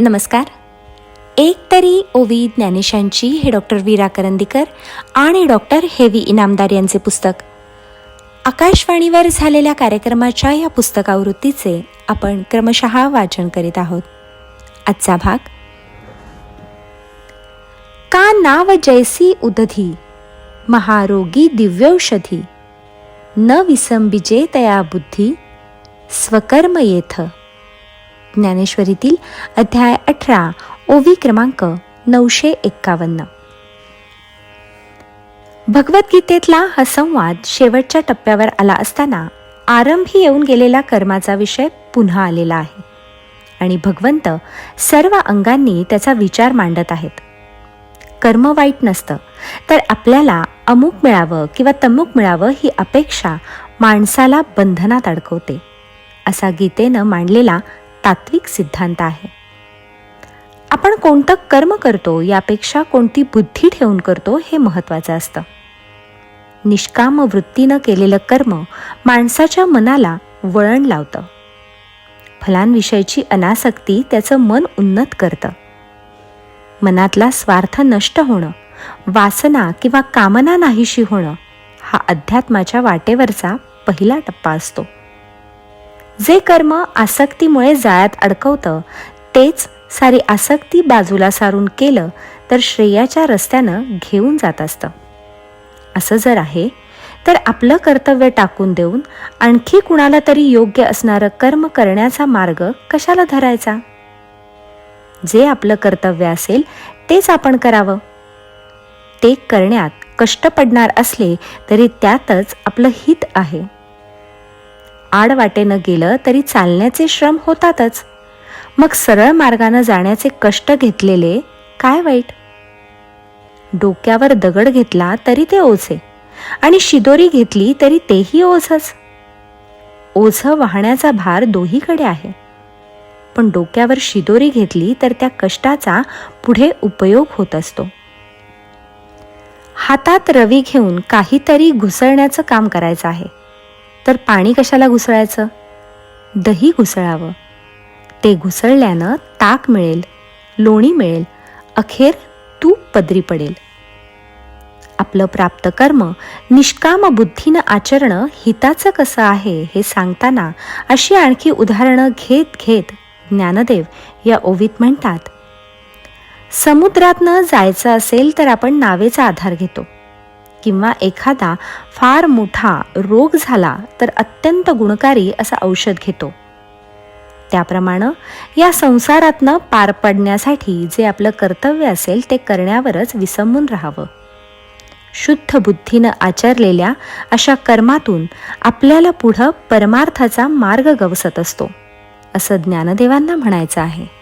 नमस्कार. एक तरी ओवी ज्ञानेशांची हे डॉक्टर वीरा करंदीकर आणि डॉक्टर हेवी इनामदार यांचे पुस्तक. आकाशवाणीवर झालेल्या कार्यक्रमाच्या या पुस्तकावृत्तीचे आपण क्रमशः वाचन करीत आहोत. आजचा भाग. का नाव जैसी उदधी? महारोगी दिव्यौषधी. न विसंबिजे तया बुद्धी. स्वकर्म येथ. ज्ञानेश्वरीतील अध्याय अठरा ओवी क्रमांक नऊशे एक्कावन्न. भगवद्गीतेतला हा संवाद शेवटच्या टप्प्यावर आला असताना आरंभी येऊन गेलेला कर्माचा विषय पुन्हा आलेला आहे आणि भगवंत सर्व अंगांनी त्याचा विचार मांडत आहेत. कर्म वाईट नसतं तर आपल्याला अमुक मिळावं किंवा तमुक मिळावं ही अपेक्षा माणसाला बंधनात अडकवते असा गीतेनं मांडलेला तात्विक सिद्धांत आहे. आपण कोणतं कर्म करतो यापेक्षा कोणती बुद्धी ठेवून करतो हे महत्त्वाचं असतं. निष्काम वृत्तीनं केलेलं कर्म माणसाच्या मनाला वळण लावतं. फलांविषयीची अनासक्ती त्याचं मन उन्नत करतं. मनातला स्वार्थ नष्ट होणं वासना किंवा कामना नाहीशी होणं हा अध्यात्माच्या वाटेवरचा पहिला टप्पा असतो. जे कर्म आसक्तीमुळे जाळ्यात अडकवतं तेच सारी आसक्ती बाजूला सारून केलं तर श्रेयाच्या रस्त्यानं घेऊन जात असतं. असं जर आहे तर आपलं कर्तव्य टाकून देऊन आणखी कुणाला तरी योग्य असणारं कर्म करण्याचा मार्ग कशाला धरायचा? जे आपलं कर्तव्य असेल तेच आपण करावं. ते करण्यात कष्ट पडणार असले तरी त्यातच आपलं हित आहे. आडवाटेनं गेलं तरी चालण्याचे श्रम होतातच. मग सरळ मार्गानं जाण्याचे कष्ट घेतलेले काय वाईट? डोक्यावर दगड घेतला तरी ते ओझे आणि शिदोरी घेतली तरी तेही ओझच. ओझ वाहण्याचा भार दोहीकडे आहे. पण डोक्यावर शिदोरी घेतली तर त्या कष्टाचा पुढे उपयोग होत असतो. हातात रवी घेऊन काहीतरी घुसळण्याचं काम करायचं आहे. तर पाणी कशाला घुसळायचं? दही घुसळावं. ते घुसळल्यानं ताक मिळेल लोणी मिळेल अखेर तूप पदरी पडेल. आपलं प्राप्त कर्म निष्काम बुद्धीनं आचरणं हिताचं कसं आहे हे सांगताना अशी आणखी उदाहरणं घेत घेत ज्ञानदेव या ओवीत म्हणतात समुद्रातनं जायचं असेल तर आपण नावेचा आधार घेतो. किंवा एखादा फार मोठा रोग झाला तर अत्यंत गुणकारी असं औषध घेतो. त्याप्रमाणे या संसारातनं पार पडण्यासाठी जे आपलं कर्तव्य असेल ते करण्यावरच विसंबून राहावं. शुद्ध बुद्धीनं आचरलेल्या अशा कर्मातून आपल्याला पुढं परमार्थाचा मार्ग गवसत असतो असं ज्ञानदेवांना म्हणायचं आहे.